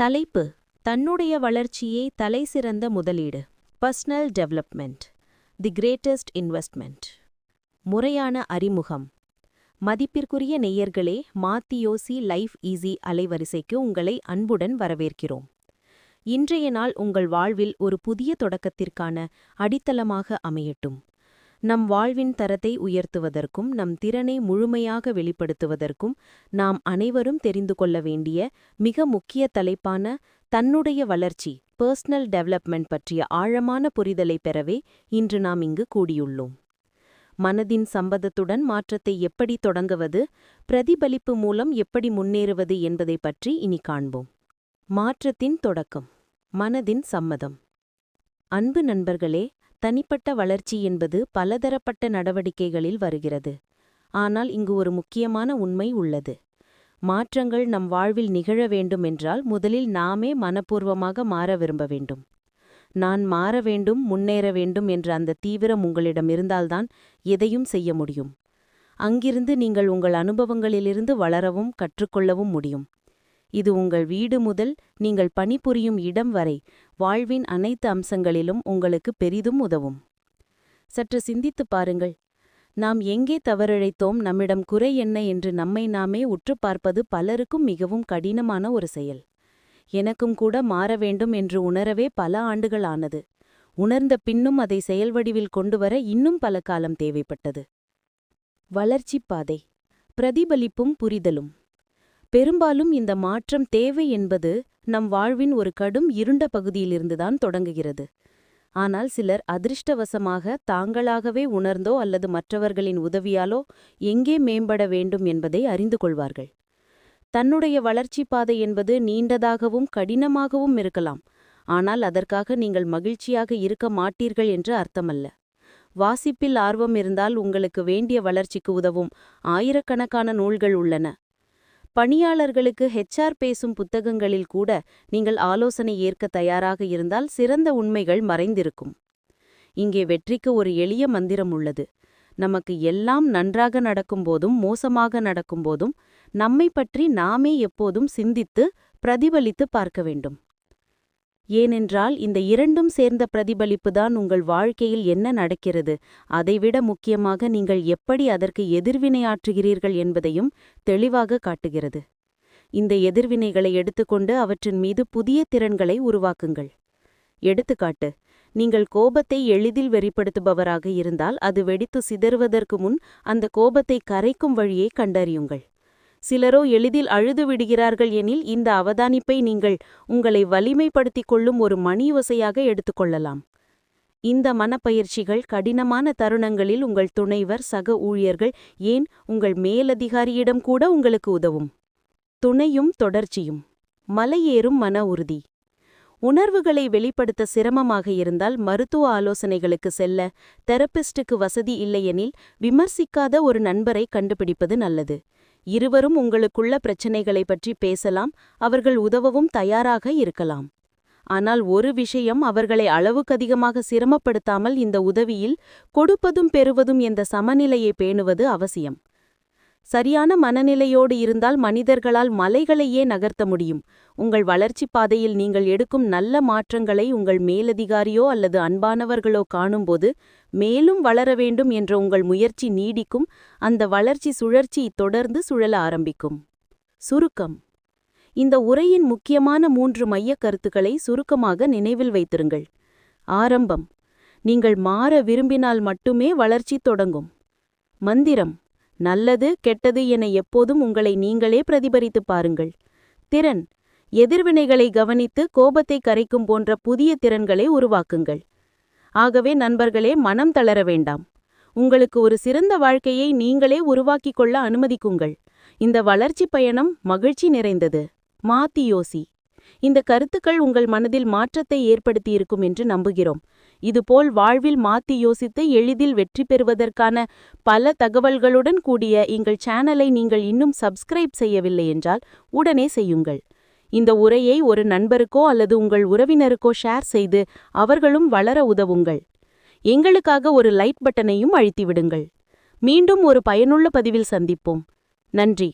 தலைப்பு தன்னுடைய வளர்ச்சியே தலைசிறந்த முதலீடு. Personal development the greatest investment முறையான அறிமுகம். மதிப்பிற்குரிய நேயர்களே மாத்தியோசி லைஃப் ஈஸி அலைவரிசைக்கு உங்களை அன்புடன் வரவேற்கிறோம். இன்றைய நாள் உங்கள் வாழ்வில் ஒரு புதிய தொடக்கத்திற்கான அடித்தளமாக அமையட்டும். நம் வாழ்வின் தரத்தை உயர்த்துவதற்கும் நம் திறனை முழுமையாக வெளிப்படுத்துவதற்கும் நாம் அனைவரும் தெரிந்து கொள்ள வேண்டிய மிக முக்கிய தலைப்பான தன்னுடைய வளர்ச்சி பர்சனல் டெவலப்மெண்ட் பற்றிய ஆழமான புரிதலை பெறவே இன்று நாம் இங்கு கூடியுள்ளோம். மனதின் சம்பதத்துடன் மாற்றத்தை எப்படி தொடங்குவது பிரதிபலிப்பு மூலம் எப்படி முன்னேறுவது என்பதை பற்றி இனி காண்போம். மாற்றத்தின் தொடக்கம் மனதின் சம்மதம். அன்பு நண்பர்களே தனிப்பட்ட வளர்ச்சி என்பது பலதரப்பட்ட நடவடிக்கைகளில் வருகிறது. ஆனால் இங்கு ஒரு முக்கியமான உண்மை உள்ளது. மாற்றங்கள் நம் வாழ்வில் நிகழ வேண்டுமென்றால் முதலில் நாமே மனப்பூர்வமாக மாற விரும்ப வேண்டும். நான் மாற வேண்டும் முன்னேற வேண்டும் என்ற அந்த தீவிரம் உங்களிடம் இருந்தால்தான் எதையும் செய்ய முடியும். அங்கிருந்து நீங்கள் உங்கள் அனுபவங்களிலிருந்து வளரவும் கற்றுக்கொள்ளவும் முடியும். இது உங்கள் வீடு முதல் நீங்கள் பணிபுரியும் இடம் வரை. வாழ்வின் அனைத்து அம்சங்களிலும் உங்களுக்கு பெரிதும் உதவும். சற்று சிந்தித்துப் பாருங்கள். நாம் எங்கே தவறிழைத்தோம் நம்மிடம் குறை என்ன என்று நம்மை நாமே உற்று பார்ப்பது பலருக்கும் மிகவும் கடினமான ஒரு செயல். எனக்கும் கூட மாற வேண்டும் என்று உணரவே பல ஆண்டுகள் ஆனது. உணர்ந்த பின்னும் அதை செயல்வடிவில் கொண்டுவர இன்னும் பல காலம் தேவைப்பட்டது. வளர்ச்சிப் பாதை. பிரதிபலிப்பும் புரிதலும். பெரும்பாலும் இந்த மாற்றம் தேவை என்பது நம் வாழ்வின் ஒரு கடும் இருண்ட பகுதியிலிருந்துதான் தொடங்குகிறது. ஆனால் சிலர் அதிர்ஷ்டவசமாக தாங்களாகவே உணர்ந்தோ அல்லது மற்றவர்களின் உதவியாலோ எங்கே மேம்பட வேண்டும் என்பதை அறிந்து கொள்வார்கள். தன்னுடைய வளர்ச்சி பாதை என்பது நீண்டதாகவும் கடினமாகவும் இருக்கலாம். ஆனால் அதற்காக நீங்கள் மகிழ்ச்சியாக இருக்க மாட்டீர்கள் என்று அர்த்தமல்ல. வாசிப்பில் ஆர்வம் இருந்தால் உங்களுக்கு வேண்டிய வளர்ச்சிக்கு உதவும் ஆயிரக்கணக்கான நூல்கள் உள்ளன. பணியாளர்களுக்கு ஹெச்ஆர் பேசும் புத்தகங்களில் கூட நீங்கள் ஆலோசனை ஏற்க தயாராக இருந்தால் சிறந்த உண்மைகள் மறைந்திருக்கும். இங்கே வெற்றிக்கு ஒரு எளிய மந்திரம் உள்ளது. நமக்கு எல்லாம் நன்றாக நடக்கும்போதும் மோசமாக நடக்கும்போதும் நம்மை பற்றி நாமே எப்போதும் சிந்தித்து பிரதிபலித்து பார்க்க வேண்டும். ஏனென்றால் இந்த இரண்டும் சேர்ந்த பிரதிபலிப்புதான் உங்கள் வாழ்க்கையில் என்ன நடக்கிறது? அதைவிட முக்கியமாக நீங்கள் எப்படி அதற்கு எதிர்வினையாற்றுகிறீர்கள் என்பதையும் தெளிவாக காட்டுகிறது. இந்த எதிர்வினைகளை எடுத்துக்கொண்டு அவற்றின் மீது புதிய திறன்களை உருவாக்குங்கள். எடுத்துக்காட்டு நீங்கள் கோபத்தை எளிதில் வெளிப்படுத்துபவராக இருந்தால் அது வெடித்து சிதறுவதற்கு முன் அந்த கோபத்தை கரைக்கும் வழியை கண்டறியுங்கள். சிலரோ எளிதில் அழுது விடுகிறார்கள் எனில் இந்த அவதானிப்பை நீங்கள் உங்களை வலிமைப்படுத்திக் கொள்ளும் ஒரு மணியோசையாக எடுத்துக்கொள்ளலாம் இந்த மனப்பயிற்சிகள் கடினமான தருணங்களில் உங்கள் துணைவர் சக ஊழியர்கள் ஏன் உங்கள் மேலதிகாரியிடம் கூட உங்களுக்கு உதவும்? துணையும் தொடர்ச்சியும். மலையேறும் மன உறுதி. உணர்வுகளை வெளிப்படுத்த சிரமமாக இருந்தால் மருத்துவ ஆலோசனைகளுக்கு செல்ல தெரபிஸ்டுக்கு வசதி இல்லையெனில் விமர்சிக்காத ஒரு நண்பரை கண்டுபிடிப்பது நல்லது. இருவரும் உங்களுக்குள்ள பிரச்சினைகளை பற்றி பேசலாம் அவர்கள் உதவவும் தயாராக இருக்கலாம். ஆனால் ஒரு விஷயம் அவர்களை அளவுக்கதிகமாக சிரமப்படுத்தாமல் இந்த உதவியில் கொடுப்பதும் பெறுவதும் என்ற சமநிலையை பேணுவது அவசியம். சரியான மனநிலையோடு இருந்தால் மனிதர்களால் மலைகளையே நகர்த்த முடியும். உங்கள் வளர்ச்சிப் பாதையில் நீங்கள் எடுக்கும் நல்ல மாற்றங்களை உங்கள் மேலதிகாரியோ அல்லது அன்பானவர்களோ காணும்போது மேலும் வளர வேண்டும் என்ற உங்கள் முயற்சி நீடிக்கும். அந்த வளர்ச்சி சுழற்சி தொடர்ந்து சுழல ஆரம்பிக்கும். சுருக்கம். இந்த உரையின் முக்கியமான மூன்று மையக் கருத்துக்களை சுருக்கமாக நினைவில் வைத்திருங்கள். ஆரம்பம். நீங்கள் மாற விரும்பினால் மட்டுமே வளர்ச்சி தொடங்கும். மந்திரம். நல்லது கெட்டது என எப்போதும் உங்களை நீங்களே பிரதிபலித்துப் பாருங்கள். திறன். எதிர்வினைகளை கவனித்து கோபத்தை கரைக்கும் போன்ற புதிய திறன்களை உருவாக்குங்கள். ஆகவே நண்பர்களே மனம் தளர வேண்டாம். உங்களுக்கு ஒரு சிறந்த வாழ்க்கையை நீங்களே உருவாக்கிக் கொள்ள அனுமதிக்குங்கள். இந்த வளர்ச்சி பயணம் மகிழ்ச்சி நிறைந்தது. மாத்தி யோசி இந்த கருத்துக்கள் உங்கள் மனதில் மாற்றத்தை ஏற்படுத்தியிருக்கும் என்று நம்புகிறோம். இதுபோல் வாழ்வில் மாத்தி யோசித்து எளிதில் வெற்றி பெறுவதற்கான பல தகவல்களுடன் கூடிய எங்கள் சேனலை நீங்கள் இன்னும் சப்ஸ்கிரைப் செய்யவில்லை என்றால் உடனே செய்யுங்கள். இந்த உரையை ஒரு நண்பருக்கோ அல்லது உங்கள் உறவினருக்கோ ஷேர் செய்து அவர்களும் வளர உதவுங்கள். எங்களுக்காக ஒரு லைட் பட்டனையும் அழுத்திவிடுங்கள். மீண்டும் ஒரு பயனுள்ள பதிவில் சந்திப்போம். நன்றி.